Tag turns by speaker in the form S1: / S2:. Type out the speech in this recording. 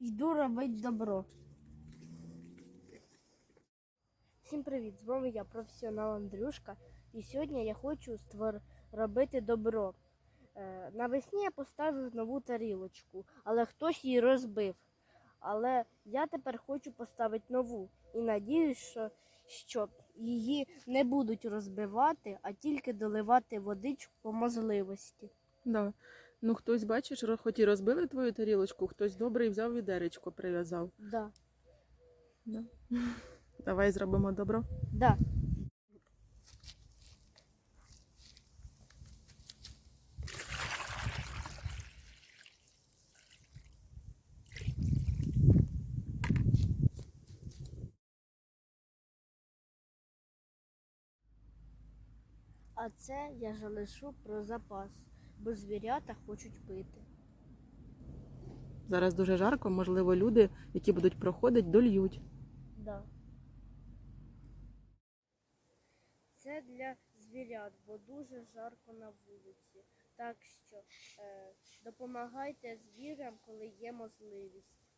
S1: Йду робити добро. Всім привіт! З вами я, професіонал Андрюшка, і сьогодні я хочу створ... робити добро. Е, навесні я поставив нову тарілочку, але хтось її розбив. Але я тепер хочу поставити нову і надіюсь, що, що її не будуть розбивати, а тільки доливати водичку по можливості.
S2: Да. Ну, хтось, бачиш, хоч і розбили твою тарілочку, хтось добрий взяв відеречко, прив'язав.
S1: Да.
S2: Да. Давай зробимо добро.
S1: Да. А це я залишу про запас, бо звірята хочуть пити.
S2: Зараз дуже жарко, можливо, люди, які будуть проходити, дольють.
S1: Да. Це для звірят, бо дуже жарко на вулиці. Так що е, допомагайте звірям, коли є можливість.